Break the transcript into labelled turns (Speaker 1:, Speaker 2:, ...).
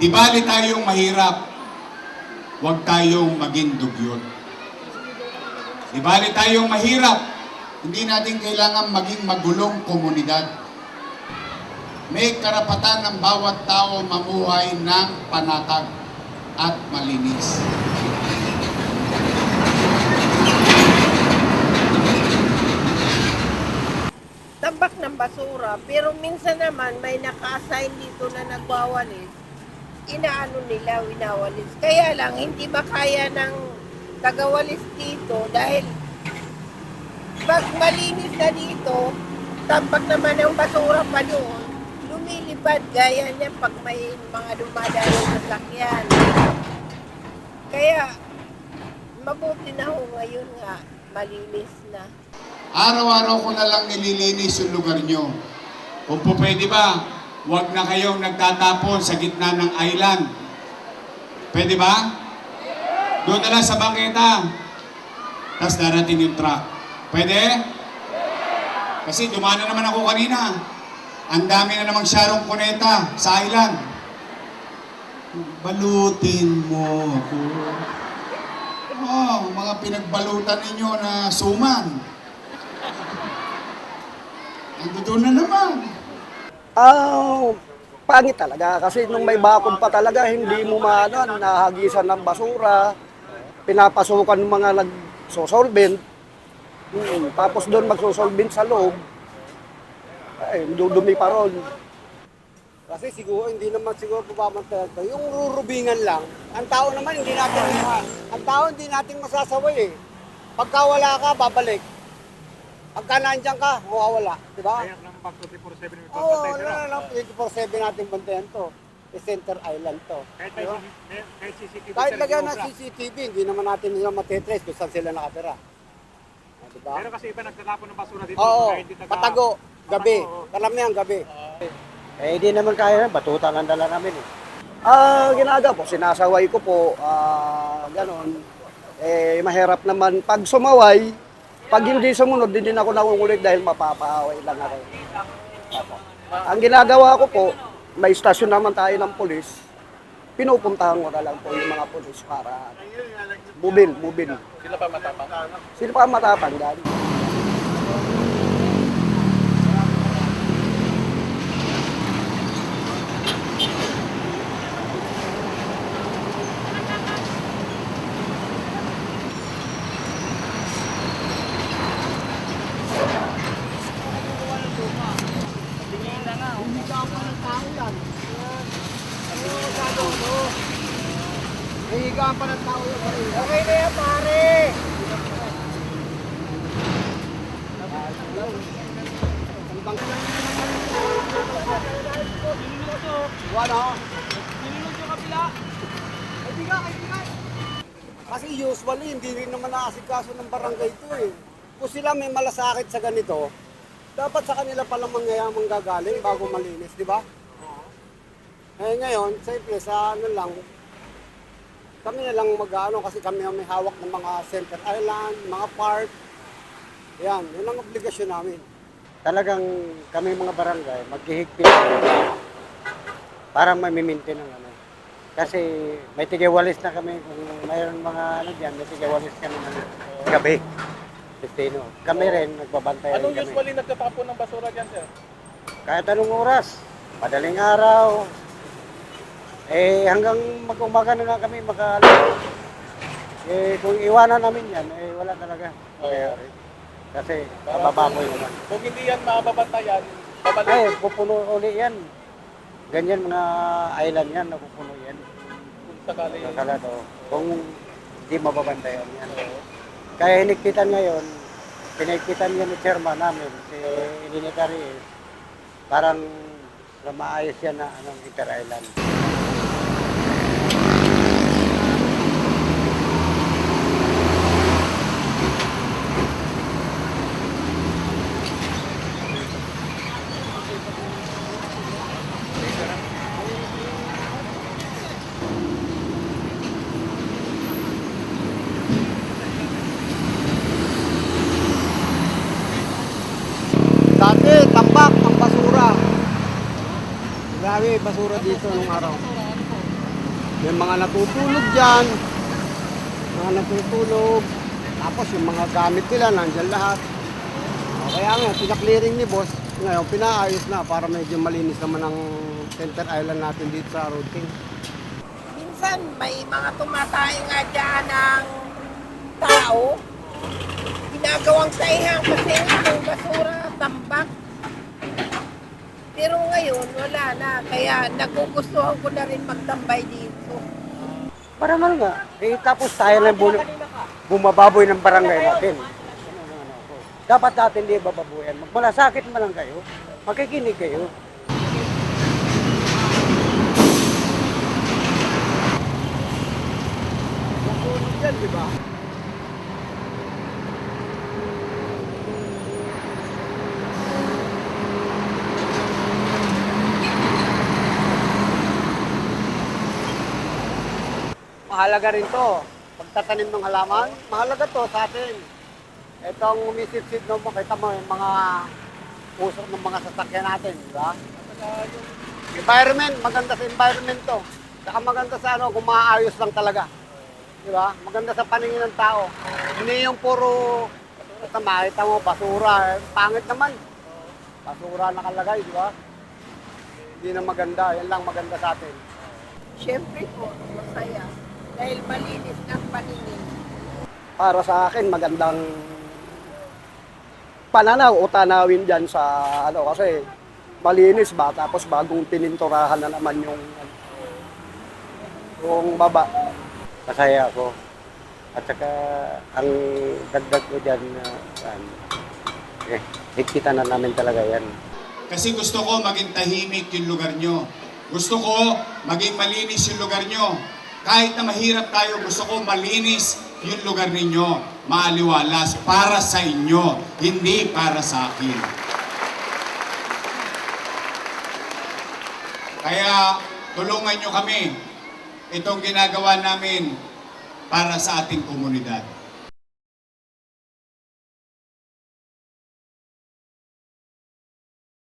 Speaker 1: Di bali tayong mahirap, huwag tayong maging dugyot. Di bali tayong mahirap, hindi natin kailangan maging magulong komunidad. May karapatan ng bawat tao mamuhay ng panatag at malinis.
Speaker 2: tambak ng basura. Pero minsan naman may naka-assign dito na nagwawalis. Inaano nila, winawalis. Kaya lang, hindi ba kaya ng tagawalis dito dahil pag malinis na dito, tambak naman ng basura pa doon, lumilipad gaya niya pag may mga dumadalo na sakyan. Kaya, mabuti na ho ngayon nga, malinis na.
Speaker 1: Araw-araw ko na lang nililinis yung lugar nyo. Kung po pwede ba, huwag na kayong nagtatapon sa gitna ng island. Pwede ba? Doon na lang sa bangketa. Tapos darating yung truck. Pwede? Kasi dumana naman ako kanina. Ang dami na namang syarong kuneta sa island. Balutin mo ako. Oh, mga pinagbalutan ninyo na suman. Ando doon na naman.
Speaker 3: Ah, pangit talaga kasi nung may bakod pa talaga hindi mo maano nahagisan ng basura, pinapasukan ng mga nagsosolvent. Hmm, tapos doon magsosolvent sa loob. Ay, dudumi pa ron.
Speaker 4: Kasi siguro hindi naman siguro pumamantayan to. Yung rurubingan lang, ang tao naman hindi natin ang tao hindi natin masasaway eh. Pagka wala ka, babalik. Pagka nandiyan ka, mawawala. Di ba?
Speaker 5: Kaya ng pag 24-7 yung
Speaker 4: Oo,
Speaker 5: pagpatay
Speaker 4: wala na lang. 24-7 natin bantayan to. Eh, Center Island to.
Speaker 5: Kahit,
Speaker 4: Di ba?
Speaker 5: may, kahit CCTV
Speaker 4: Kahit lagyan ng. CCTV, hindi naman natin nila matetrace kung saan sila nakatira. Ah, Di ba?
Speaker 5: Pero kasi iba nagtatapon ng basura dito.
Speaker 4: Oo,
Speaker 5: taga-
Speaker 4: patago, gabi. Karamihan gabi.
Speaker 3: Eh, hindi naman kaya, batuta lang dala namin eh. Ah, ginagawa po, sinasaway ko po, ah, ganon. Eh, mahirap naman pag sumaway, pag hindi sumunod, hindi din ako nangungulit dahil mapapaaway lang ako. Opo. Ang ginagawa ko po, may istasyon naman tayo ng polis, pinupuntahan ko na lang po yung mga polis para bubil, bubil.
Speaker 5: Sila pa matapang.
Speaker 3: Sino pa ang matapang dyan?
Speaker 4: Pa ng tao yung
Speaker 2: Okay na yan, pare!
Speaker 4: Ano? Kasi usually, hindi rin naman naasikaso ng barangay ito eh. Kung sila may malasakit sa ganito, dapat sa kanila palang mangyayamang gagaling bago malinis, di ba? Eh ngayon, siyempre sa ano lang, kami na lang mag-ano kasi kami ang may hawak ng mga center island, mga park. Yan, yun ang obligasyon namin.
Speaker 3: Talagang kami mga barangay, maghihigpit para mamimintin ng ano. Kasi may tigawalis na kami, kung mayroon mga ano dyan, may tigawalis kami ng gabi. Destino. Kami rin, nagbabantay
Speaker 5: Anong
Speaker 3: rin kami.
Speaker 5: usually nagtatapon ng basura dyan, sir?
Speaker 3: Kahit anong oras, madaling araw, eh hanggang mag-umaga na nga kami maka Eh kung iwanan namin yan, eh wala talaga. mangyayari. Kasi mabababoy naman.
Speaker 5: Kung hindi yan mababantayan, babalik.
Speaker 3: Ay, pupuno uli yan. Ganyan mga island yan, napupuno yan.
Speaker 5: Kung sakali.
Speaker 3: Nakalado. Kung di mababantayan yan. Kaya hinikpitan ngayon, pinagpitan yan ni chairman namin, si Ilinitari, parang na maayos yan na anong Inter Island.
Speaker 4: Dati, ang basura. Dito nung araw. May mga natutulog dyan. Mga natutulog. Tapos yung mga gamit nila, nandyan lahat. Kaya nga, pinaklearing ni boss. Ngayon, pinaayos na para medyo malinis naman ang center island natin dito sa routing.
Speaker 2: Minsan may mga tumatay nga dyan ng tao. Ginagawang taihan kasi yung basura, tambak. Pero ngayon, wala na. Kaya nagugustuhan ko na rin magtambay dito.
Speaker 3: Para nga. Eh, tapos tayo na bul- bumababoy ng barangay natin. Dapat natin di bababuyan. Magmalasakit man lang kayo. Makikinig kayo.
Speaker 4: Natulog yan, di ba? Mahalaga rin to. Pagtatanim ng halaman, mahalaga to sa atin. Itong umisip-sip no, makita mo yung mga usok ng mga sasakyan natin, di ba? Environment, maganda sa environment to. Saka maganda sa ano, kung maayos lang talaga. Di ba? Maganda sa paningin ng tao. Hindi yung puro, basta makita mo, basura. Eh, Pangit naman. Basura nakalagay, di ba? Hindi na maganda. Yan lang maganda sa atin.
Speaker 2: Siyempre po, masaya. Dahil malinis ng paningin.
Speaker 3: Para sa akin, magandang pananaw o tanawin dyan sa ano kasi malinis ba tapos bagong pininturahan na naman yung yung baba. Masaya ako. At saka ang dagdag ko dyan na um, eh, higpitan na namin talaga yan.
Speaker 1: Kasi gusto ko maging tahimik yung lugar nyo. Gusto ko maging malinis yung lugar nyo. Kahit na mahirap tayo, gusto ko malinis yung lugar ninyo. Maaliwalas para sa inyo, hindi para sa akin. Kaya tulungan nyo kami. Itong ginagawa namin para sa ating komunidad.